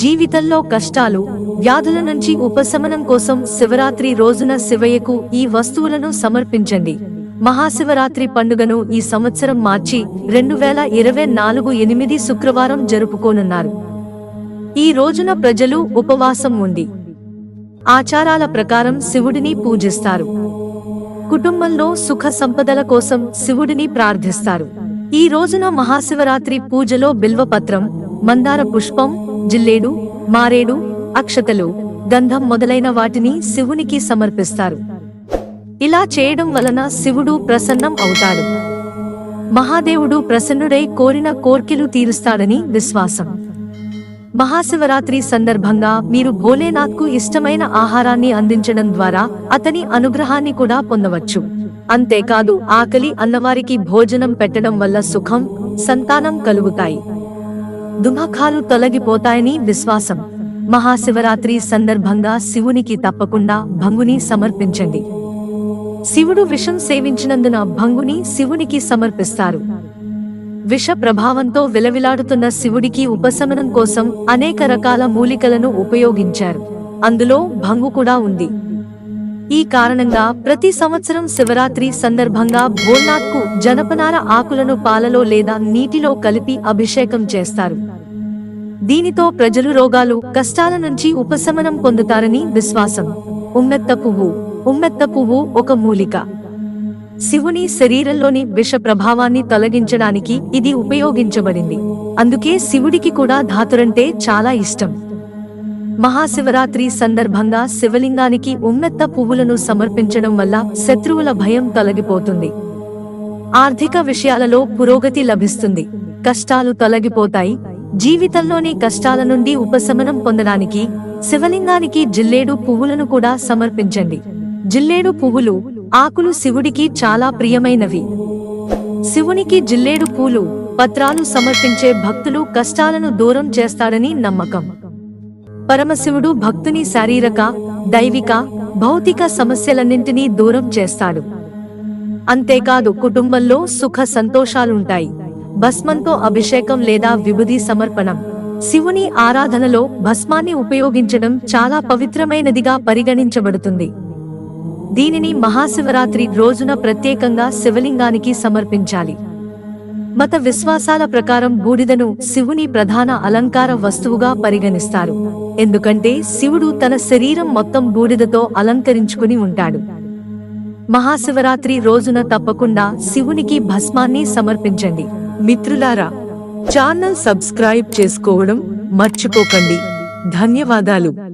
జీవితంలో కష్టాలు వ్యాధుల నుంచి ఉపశమనం కోసం శివరాత్రి రోజున శివయ్యకు ఈ వస్తువులను సమర్పించండి. మహాశివరాత్రి పండుగను ఈ సంవత్సరం మార్చి రెండు వేల ఇరవై నాలుగు ఎనిమిది శుక్రవారం జరుపుకోనున్నారు. ఈ రోజున ప్రజలు ఉపవాసం ఉంది ఆచారాల ప్రకారం శివుడిని పూజిస్తారు. కుటుంబంలో సుఖ సంపదల కోసం శివుడిని ప్రార్థిస్తారు. ఈ రోజున మహాశివరాత్రి పూజలో బిల్వపత్రం మందార పుష్పం జిల్లేడు మారేడు అక్షతలు గంధం మొదలైన వాటిని శివునికి సమర్పిస్తారు. ఇలా చేయడం వలన శివుడు ప్రసన్నం అవుతాడు. మహాదేవుడు ప్రసన్నుడై కోరిన కోర్కెలు తీరుస్తాడని విశ్వాసం. మహాశివరాత్రి సందర్భంగా మీరు భోలేనాథ్కు ఇష్టమైన ఆహారాన్ని అందించడం ద్వారా అతని అనుగ్రహాన్ని కూడా పొందవచ్చు. అంతేకాదు ఆకలి అన్నవారికి భోజనం పెట్టడం వల్ల సుఖం సంతానం కలుగుతాయి. దుమఖాలు తొలగిపోతాయని విశ్వాసం. మహాశివరాత్రి సందర్భంగా శివునికి తప్పకుండా భంగుని సమర్పించండి. శివుడు విషం సేవించినందున భంగుని శివునికి సమర్పిస్తారు. విష ప్రభావంతో విలవిలాడుతున్న శివుడికి ఉపశమనం కోసం అనేక రకాల మూలికలను ఉపయోగించారు. అందులో భంగు కూడా ఉంది. ఈ కారణంగా ప్రతి సంవత్సరం శివరాత్రి సందర్భంగా భోల్నాథ్కు జనపనార ఆకులను పాలలో లేదా నీటిలో కలిపి అభిషేకం చేస్తారు. దీనితో ప్రజలు రోగాలు కష్టాల నుంచి ఉపశమనం పొందుతారని విశ్వాసం. ఉమ్మెత్త పువ్వు. ఉమ్మెత్త పువ్వు ఒక మూలిక. శివుని శరీరంలోని విష ప్రభావాన్ని తొలగించడానికి ఇది ఉపయోగించబడింది. అందుకే శివుడికి కూడా ధాతురంటే చాలా ఇష్టం. మహాశివరాత్రి సందర్భంగా శివలింగానికి ఉమ్మెత్త పువ్వులను సమర్పించడం వల్ల శత్రువుల భయం తొలగిపోతుంది. ఆర్థిక విషయాలలో పురోగతి లభిస్తుంది. కష్టాలు తొలగిపోతాయి. జీవితంలోని కష్టాల నుండి ఉపశమనం పొందడానికి శివలింగానికి జిల్లేడు పువ్వులను కూడా సమర్పించండి. జిల్లేడు పువ్వులు ఆకులు శివుడికి చాలా ప్రియమైనవి. శివునికి జిల్లేడు పూలు పత్రాలు సమర్పించే భక్తులు కష్టాలను దూరం చేస్తాడని నమ్మకం. పరమశివుడు భక్తుని శారీరక దైవిక భౌతిక సమస్యలన్నింటినీ దూరం చేస్తాడు. అంతేకాదు కుటుంబంలో సుఖ సంతోషాలుంటాయి. భస్మంతో అభిషేకం లేదా విభుది సమర్పణం. శివుని ఆరాధనలో భస్మాన్ని ఉపయోగించడం చాలా పవిత్రమైనదిగా పరిగణించబడుతుంది. దీనిని మహాశివరాత్రి రోజున ప్రత్యేకంగా శివలింగానికి సమర్పించాలి. మత విశ్వాసాల ప్రకారం బూడిదను శివుని ప్రధాన అలంకార వస్తువుగా పరిగణిస్తారు. ఎందుకంటే శివుడు తన శరీరం మొత్తం బూడిదతో అలంకరించుకుని ఉంటాడు. మహాశివరాత్రి రోజున తప్పకుండా శివునికి భస్మాన్ని సమర్పించండి. మిత్రులారా ఛానల్ సబ్స్క్రైబ్ చేసుకోవడం మర్చిపోకండి. ధన్యవాదాలు.